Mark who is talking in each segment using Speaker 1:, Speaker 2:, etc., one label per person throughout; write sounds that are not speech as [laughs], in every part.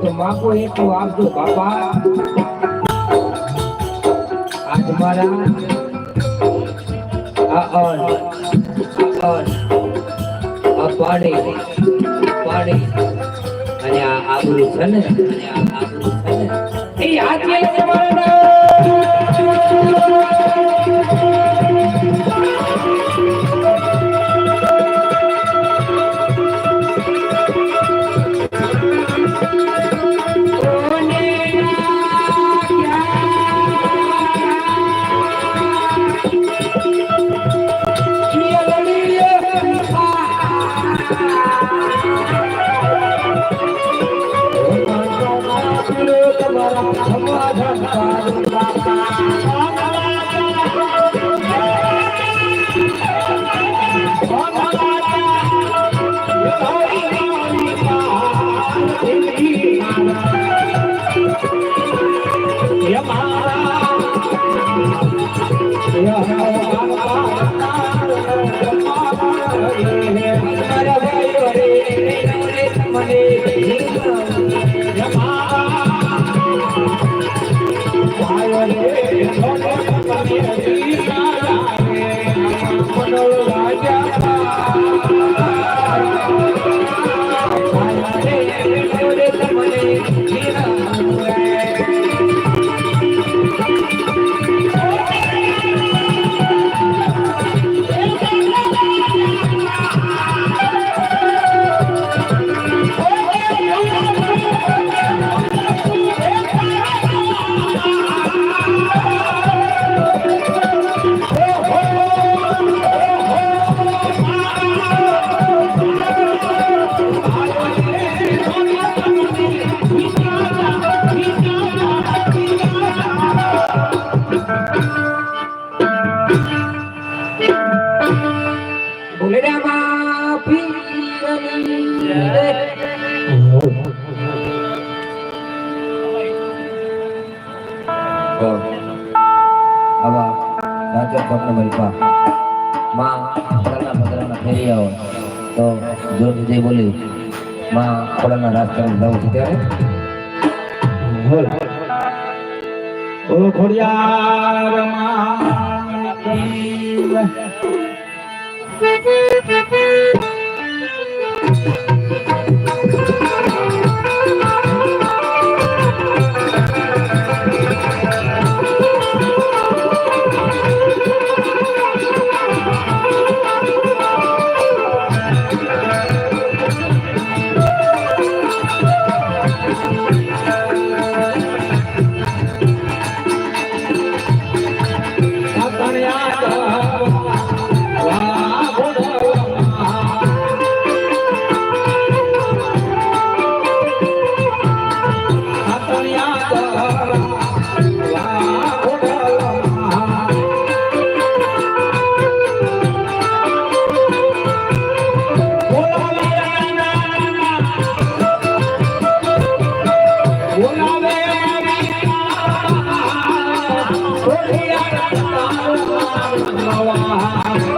Speaker 1: તો માપો એટલું આપજો બાપા આ તમારા આ અન આ અન, આ પાડી પાડી અને આ આબરૂ છે ને? અને આ આબરૂ છે ને? એ મેલે છે મારા ભૂલડામાં તો આવા રાજા સ્વપ્ન મલપા માં ખોડાના પદરાના ફેરી આવો તો જો વિજય બોલી માં ખોડાના રાજકારણ જાઉં છું. ત્યારે
Speaker 2: બોલ. [laughs] ઓ ખોડિયાર માં [laughs]
Speaker 1: મુકડો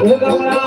Speaker 2: ઓ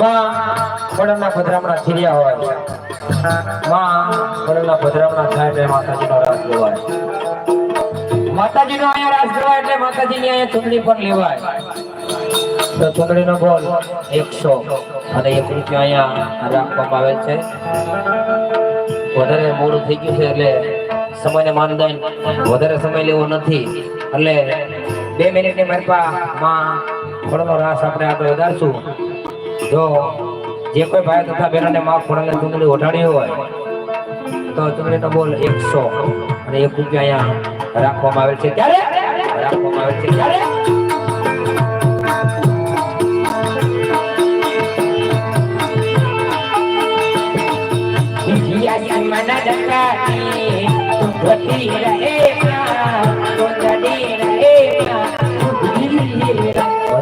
Speaker 3: માં વડના ભદ્રામણા થીર્યા હોય. માં વડના ભદ્રામણા થાય એટલે માતાજીનો રાજ લેવાય. માતાજીનો અહીંયા રાજ લેવાય એટલે માતાજીની અહીંયા ચૂંટણી પણ લેવાય. તો ચૂંટણીનો બોલ એકસો અને એક રૂપિયા અહીંયા રાખવામાં આવે છે. વધારે મોડું થઈ ગયું છે એટલે સમયને માનદંડ વધારે સમય લેવો નથી. એટલે બે મિનિટની મારી માં ફળનો રાસ આપણે આગળ વધારશું. જો જે કોઈ ભાઈ તથા બહેનોને માં ફળને ચૂંટણી ઓઢાડી હોય, તો ચૂંટણીનો બોલ એકસો અને એક રૂપિયા અહીંયા રાખવામાં આવે છે. ત્યારે રાખવામાં આવે છે ત્યારે
Speaker 1: મન દકાની રહે તો ચડી રહે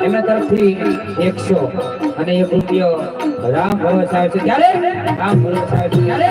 Speaker 3: એમના તરફથી એકસો અને એક રૂપિયો રામ ભવન સાહેબ છે ત્યારે રામ ભવન સાહેબ છે ત્યારે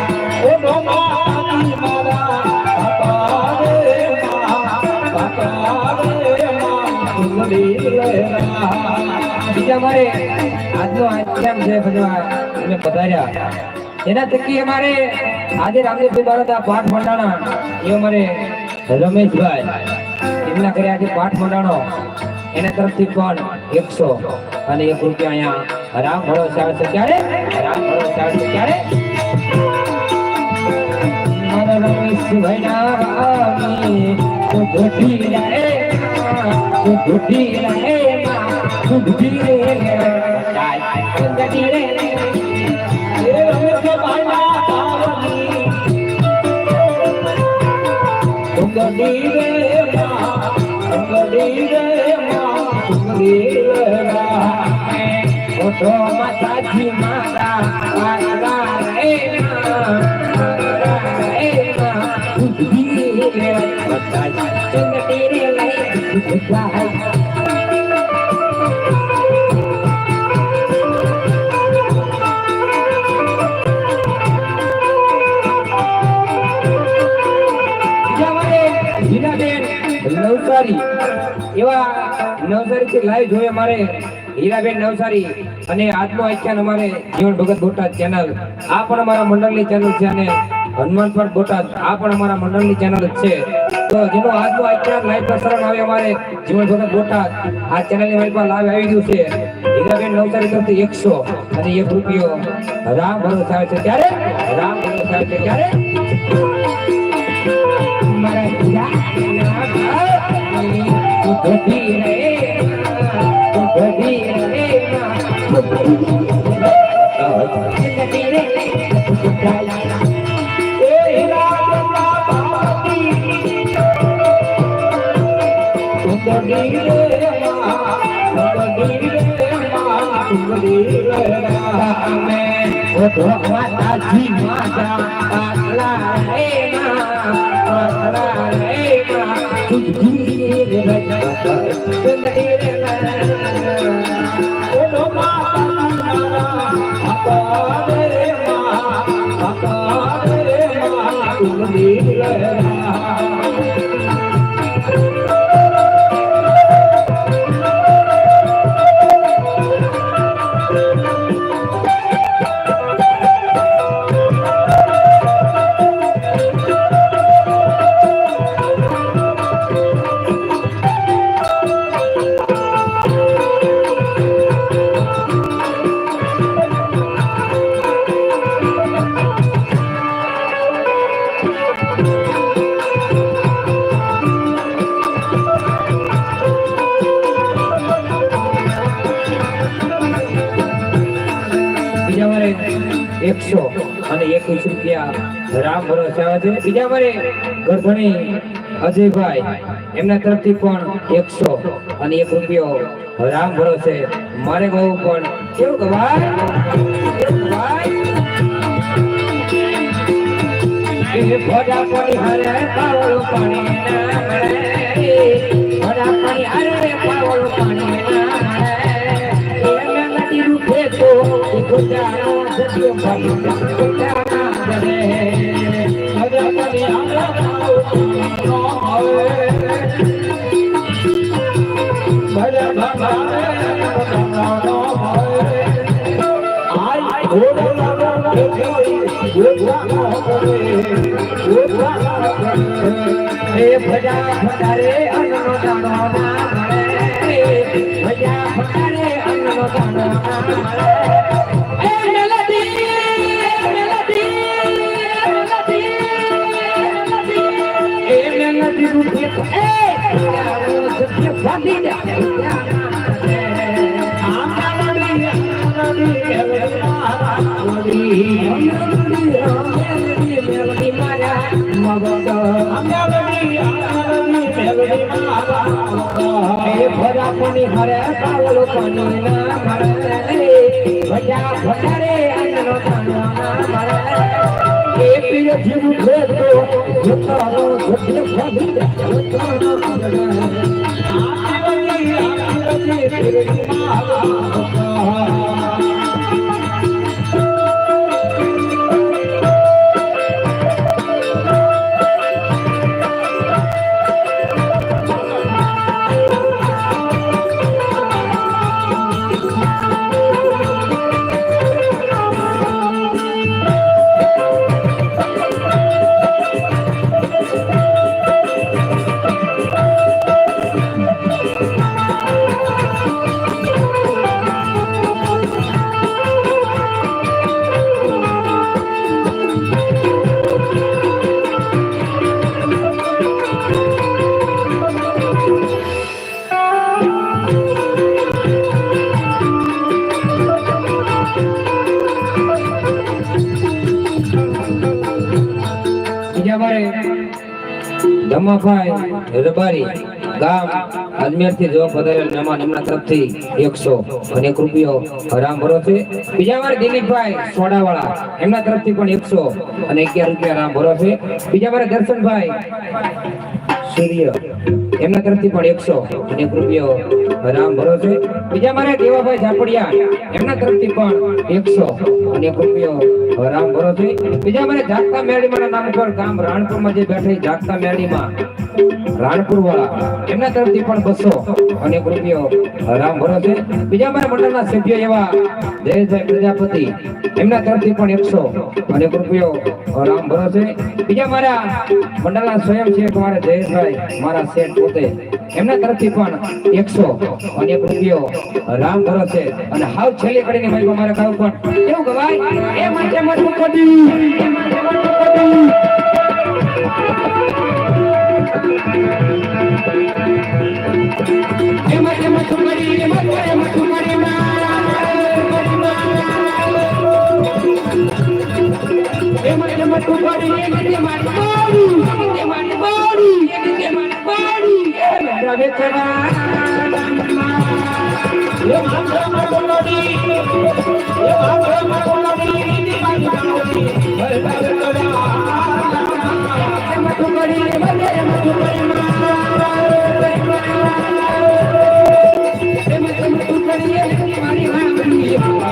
Speaker 1: બીજા મારે આજનો આશ્રમ છે પધાર્યા. એના થકી અમારે આજે રામદેવભાઈ પાઠ મંડાણા, એ અમારે રમેશભાઈ. એમના ઘરે આજે પાઠ મંડાણો. એના તરફથી પણ એકસો અને એક રૂપિયા અહીંયા રામ ભરોસે આવે છે. રામ ભરોસે આવે છે. રામી તું ધોતી રે તું ધોતી રે તું ધોતી રે ધોતી રે
Speaker 2: ભાઈના તાવની સુંદરી રે સુંદરી રે
Speaker 1: નવસારી. એવા નવસારીથી લાઈવ જોઈએ મારે હીરાબેન નવસારી અને આખ્યાન અમારે જીવન ભગત બોટાદ ચેનલ આ પણ અમારા મંડળની ચેનલ છે અને હનુમાન પર બોટાદ, આ પણ અમારા મંડળની ચેનલ જ છે. તો જેનો આજનો આખ્યાન લાઈવ પ્રસારણ આવે અમારે જીવન ભગત બોટાદ આ ચેનલની મારી પાસે લાઈવ આવી ગયું છે હીરાબેન નવસારી તરફથી એકસો અને એક રૂપિયો રામ ભરોસે આવે છે ત્યારે રામ ભરોસે આવે છે ત્યારે મારા રે રે માતાજી માતા
Speaker 2: બાપા રે મા
Speaker 1: એકસો અને એકવીસ રૂપિયા રામ ભરોસે આવે છે. બીજા મારે ગરભણી અજયભાઈ, એમના તરફથી પણ એકસો અને એક રૂપિયો રામ ભરોસે મારે બહુ પણ કેવું કે ભાઈ? ભોજા પડી હરે પાણી ના મળે ભોજા પડી હરે ભોજા ભજારે અન્નનો દાણો ના મળે ભજા ભજારે અન્નનો દાણો ના મળે તારો સત્ય બાંધી દે મેલડી મારા એ ભરા કોની હરે પાવલો કોની ના મળે ભજા ભજારે અન્નનો દાણો ના મળે
Speaker 2: એ પીર જીવ છે તો જતાનો
Speaker 1: ધમાભાઈ ગામ અજમેરથી જવાબ પધારેલ મહેમાન એમના તરફથી એકસો અને રૂપિયો રામ ભરો છે. બીજા મારે દિલીપભાઈ સોડાવાળા એમના તરફથી પણ એકસો અને અગિયાર રૂપિયા રામ ભરો છે. બીજા વાર દર્શનભાઈ સૂર્ય એમના તરફથી પણ એકસો અને રૂપિયો રામ ભરો છે. બીજા મારે દેવાભાઈ ઝાપડિયા એમના તરફથી પણ એકસો અને રૂપિયો રામ ભરો છે. બીજા મારે જાગતા મેળીમાં નામ ઉપર ગામ રાણપુરમાં જે બેઠે જાગતા મેળીમાં રાણપુર એમના તરફથી પણ બસો અને રૂપિયો રામ ભરો છે. બીજા મારા મંડળના સભ્ય એવા જયેશભાઈ પ્રજાપતિ. એમના તરફથી પણ એકસો અને રૂપિયો રામ ભરો છે. બીજા મારા મંડળના સ્વયંસેવક મારા જયેશભાઈ મારા શેઠ પોતે. એમના તરફથી પણ એકસો અને એક રૂપિયો રામ ભરો છે. અને હાવ છેલ્લી કડીની મારી મારે કહું પણ એવું ગવાય? એ માટે મજબૂત કરી માટે